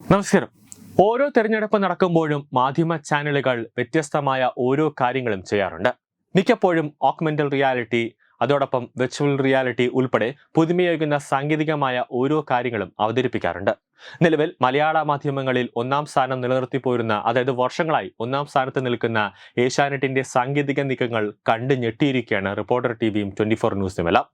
നമസ്കാരം. ഓരോ തെരഞ്ഞെടുപ്പ് നടക്കുമ്പോഴും മാധ്യമ ചാനലുകൾ വ്യത്യസ്തമായ ഓരോ കാര്യങ്ങളും ചെയ്യാറുണ്ട്. മിക്കപ്പോഴും ഓക്മെന്റൽ റിയാലിറ്റി അതോടൊപ്പം വെർച്വൽ റിയാലിറ്റി ഉൾപ്പെടെ പുതുമയേകുന്ന സാങ്കേതികമായ ഓരോ കാര്യങ്ങളും അവതരിപ്പിക്കാറുണ്ട്. നിലവിൽ മലയാള മാധ്യമങ്ങളിൽ ഒന്നാം സ്ഥാനം നിലനിർത്തിപ്പോരുന്ന അതായത് വർഷങ്ങളായി ഒന്നാം സ്ഥാനത്ത് നിൽക്കുന്ന ഏഷ്യാനെറ്റിന്റെ സാങ്കേതിക നീക്കങ്ങൾ കണ്ടു ഞെട്ടിയിരിക്കുകയാണ് റിപ്പോർട്ടർ ടിവിയും ട്വന്റി ഫോർ ന്യൂസുമെല്ലാം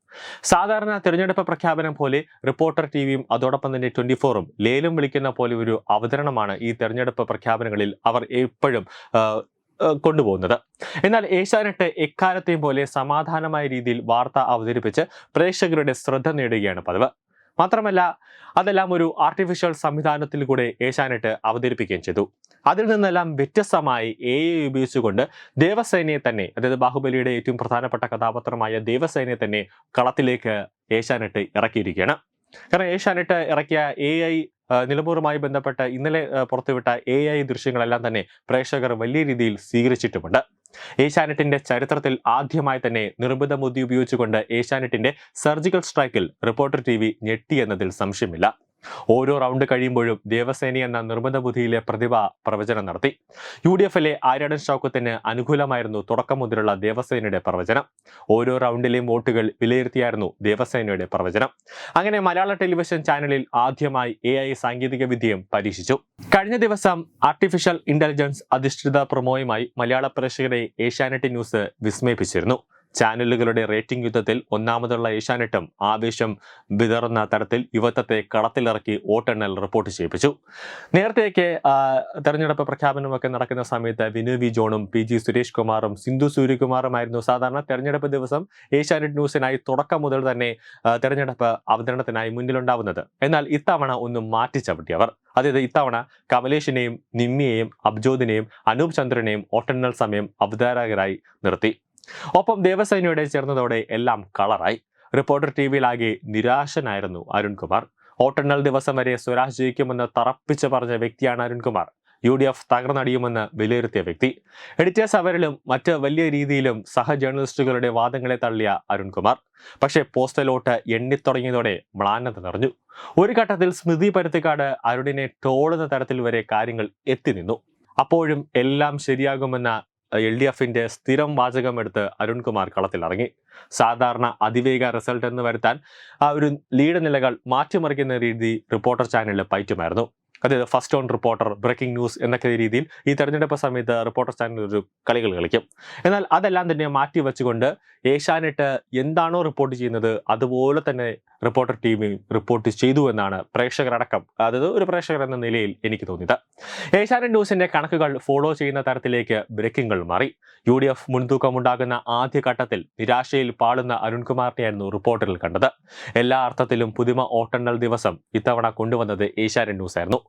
സാധാരണ തിരഞ്ഞെടുപ്പ് പ്രഖ്യാപനം പോലെ റിപ്പോർട്ടർ ടിവിയും അതോടൊപ്പം തന്നെ ട്വന്റി ഫോറും ലേലം വിളിക്കുന്ന പോലെ ഒരു അവതരണമാണ് ഈ തെരഞ്ഞെടുപ്പ് പ്രഖ്യാപനങ്ങളിൽ അവർ എപ്പോഴും കൊണ്ടുപോകുന്നത്. എന്നാൽ ഏഷ്യാനെട്ട് എക്കാലത്തെയും പോലെ സമാധാനമായ രീതിയിൽ വാർത്ത അവതരിപ്പിച്ച് പ്രേക്ഷകരുടെ ശ്രദ്ധ നേടുകയാണ് പതിവ്. മാത്രമല്ല അതെല്ലാം ഒരു ആർട്ടിഫിഷ്യൽ സംവിധാനത്തിൽ കൂടെ ഏഷ്യാനെട്ട് അവതരിപ്പിക്കുകയും ചെയ്തു. അതിൽ നിന്നെല്ലാം വ്യത്യസ്തമായി എ ഐ ഉപയോഗിച്ചുകൊണ്ട് ദേവസേനയെ തന്നെ അതായത് ബാഹുബലിയുടെ ഏറ്റവും പ്രധാനപ്പെട്ട കഥാപാത്രമായ ദേവസേനയെ തന്നെ കളത്തിലേക്ക് ഏഷ്യാനെട്ട് ഇറക്കിയിരിക്കുകയാണ്. കാരണം ഏഷ്യാനെട്ട് ഇറക്കിയ എ ഐ നിലമ്പൂറുമായി ബന്ധപ്പെട്ട് ഇന്നലെ പുറത്തുവിട്ട എ ഐ ദൃശ്യങ്ങളെല്ലാം തന്നെ പ്രേക്ഷകർ വലിയ രീതിയിൽ സ്വീകരിച്ചിട്ടുമുണ്ട്. ഏഷ്യാനെറ്റിന്റെ ചരിത്രത്തിൽ ആദ്യമായി തന്നെ നിർമ്മിത ബുദ്ധി ഉപയോഗിച്ചുകൊണ്ട് ഏഷ്യാനെറ്റിന്റെ സർജിക്കൽ സ്ട്രൈക്കിൽ റിപ്പോർട്ടർ ടി വി ഞെട്ടിയെന്നതിൽ സംശയമില്ല. ഓരോ റൗണ്ട് കഴിയുമ്പോഴും ദേവസേന എന്ന നിർബന്ധ ബുദ്ധിയിലെ പ്രതിഭ പ്രവചനം നടത്തി. യു ഡി എഫിലെ ആര്യടൻ ഷൗക്കത്തിന് അനുകൂലമായിരുന്നു തുടക്കം മുതലുള്ള ദേവസേനയുടെ പ്രവചനം. ഓരോ റൗണ്ടിലെയും വോട്ടുകൾ വിലയിരുത്തിയായിരുന്നു ദേവസേനയുടെ പ്രവചനം. അങ്ങനെ മലയാള ടെലിവിഷൻ ചാനലിൽ ആദ്യമായി എ ഐ സാങ്കേതിക വിദ്യയും പരീക്ഷിച്ചു. കഴിഞ്ഞ ദിവസം ആർട്ടിഫിഷ്യൽ ഇന്റലിജൻസ് അധിഷ്ഠിത പ്രൊമോയുമായി മലയാള പ്രേക്ഷകരെ ഏഷ്യാനെറ്റ് ന്യൂസ് വിസ്മയിപ്പിച്ചിരുന്നു. ചാനലുകളുടെ റേറ്റിംഗ് യുദ്ധത്തിൽ ഒന്നാമതുള്ള ഏഷ്യാനെറ്റും ആവേശം വിതറുന്ന തരത്തിൽ യുവത്വത്തെ കളത്തിലിറക്കി വോട്ടെണ്ണൽ റിപ്പോർട്ട് ചെയ്യിപ്പിച്ചു. നേരത്തെയൊക്കെ തെരഞ്ഞെടുപ്പ് പ്രഖ്യാപനമൊക്കെ നടക്കുന്ന സമയത്ത് വിനു വി ജോണും പി ജി സുരേഷ് കുമാറും സിന്ധു സൂര്യകുമാറുമായിരുന്നു. സാധാരണ തെരഞ്ഞെടുപ്പ് ദിവസം ഏഷ്യാനെറ്റ് ന്യൂസിനായി തുടക്കം മുതൽ തന്നെ തെരഞ്ഞെടുപ്പ് അവതരണത്തിനായി മുന്നിലുണ്ടാവുന്നത്. എന്നാൽ ഇത്തവണ ഒന്ന് മാറ്റിച്ചവിട്ടിയവർ അതായത് ഇത്തവണ കമലേഷിനെയും നിമ്മിയെയും അബ്ജോദിനെയും അനൂപ് ചന്ദ്രനെയും ഓട്ടെണ്ണൽ സമയം അവതാരകരായി നിർത്തി. ഒപ്പം ദേവസേനയോടെ ചേർന്നതോടെ എല്ലാം കളറായി. റിപ്പോർട്ടർ ടി വിയിലാകെ നിരാശനായിരുന്നു അരുൺകുമാർ. വോട്ടെണ്ണൽ ദിവസം വരെ സ്വരാജ് ജയിക്കുമെന്ന് തറപ്പിച്ച് പറഞ്ഞ വ്യക്തിയാണ് അരുൺകുമാർ. യു ഡി എഫ് തകർന്നടിയുമെന്ന് വിലയിരുത്തിയ വ്യക്തി. എഡിറ്റേഴ്സ് അവരിലും മറ്റ് വലിയ രീതിയിലും സഹ ജേർണലിസ്റ്റുകളുടെ വാദങ്ങളെ തള്ളിയ അരുൺകുമാർ. പക്ഷേ പോസ്റ്റലോട്ട് എണ്ണിത്തുടങ്ങിയതോടെ മ്ലാനത നിറഞ്ഞു. ഒരു ഘട്ടത്തിൽ സ്മൃതി പരുത്തിക്കാട് അരുണിനെ ടോളുന്ന തരത്തിൽ വരെ കാര്യങ്ങൾ എത്തി നിന്നു. അപ്പോഴും എല്ലാം ശരിയാകുമെന്ന എൽ ഡി എഫിന്റെ സ്ഥിരം വാചകമെടുത്ത് അരുൺകുമാർ കളത്തിലിറങ്ങി സാധാരണ അതിവേഗ റിസൾട്ട് എന്ന് വരുത്താൻ ആ ഒരു ലീഡ് നിലകൾ മാറ്റിമറിക്കുന്ന രീതി റിപ്പോർട്ടർ ചാനലിൽ പയറ്റുമായിരുന്നു. അതായത് first on reporter breaking news എന്നൊക്കെ രീതിയിൽ ഈ തെരഞ്ഞെടുപ്പ് സമയത്ത് റിപ്പോർട്ടർ ചാനൽ ഒരു കളികൾ കളിക്കും. എന്നാൽ അതെല്ലാം തന്നെ മാറ്റി വെച്ചുകൊണ്ട് ഏഷ്യാനെറ്റ് എന്താണോ റിപ്പോർട്ട് ചെയ്യുന്നത് അതുപോലെ തന്നെ റിപ്പോർട്ടർ ടീം റിപ്പോർട്ട് ചെയ്തു എന്നാണ് പ്രേക്ഷകരടക്കം അതായത് ഒരു പ്രേക്ഷകർ എന്ന നിലയിൽ എനിക്ക് തോന്നിയത്. ഏഷ്യാനെറ്റ് ന്യൂസിന്റെ കണക്കുകൾ ഫോളോ ചെയ്യുന്ന തരത്തിലേക്ക് ബ്രേക്കിംഗുകൾ മാറി. യു ഡി എഫ് മുൻതൂക്കമുണ്ടാകുന്ന ആദ്യഘട്ടത്തിൽ നിരാശയിൽ പാടുന്ന അരുൺകുമാറിനെയായിരുന്നു റിപ്പോർട്ടറിൽ കണ്ടത്. എല്ലാ അർത്ഥത്തിലും പുതുമ ഓട്ടെണ്ണൽ ദിവസം ഇത്തവണ കൊണ്ടുവന്നത് ഏഷ്യാനെറ്റ് ന്യൂസ് ആയിരുന്നു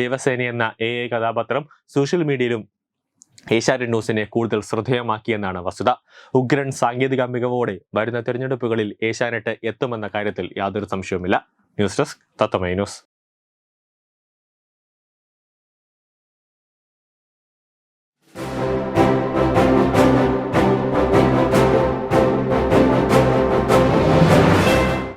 ദേവസേന എന്ന എ ഐ കഥാപാത്രം സോഷ്യൽ മീഡിയയിലും ഏഷ്യാനെറ്റ് ന്യൂസിനെ കൂടുതൽ ശ്രദ്ധേയമാക്കിയെന്നാണ് വസ്തുത. ഉഗ്രൻ സാങ്കേതിക മികവോടെ വരുന്ന തിരഞ്ഞെടുപ്പുകളിൽ ഏഷ്യാനെറ്റ് എത്തുമെന്ന കാര്യത്തിൽ യാതൊരു സംശയവുമില്ല. ന്യൂസ് ഡെസ്ക് തത്തമൈ ന്യൂസ്.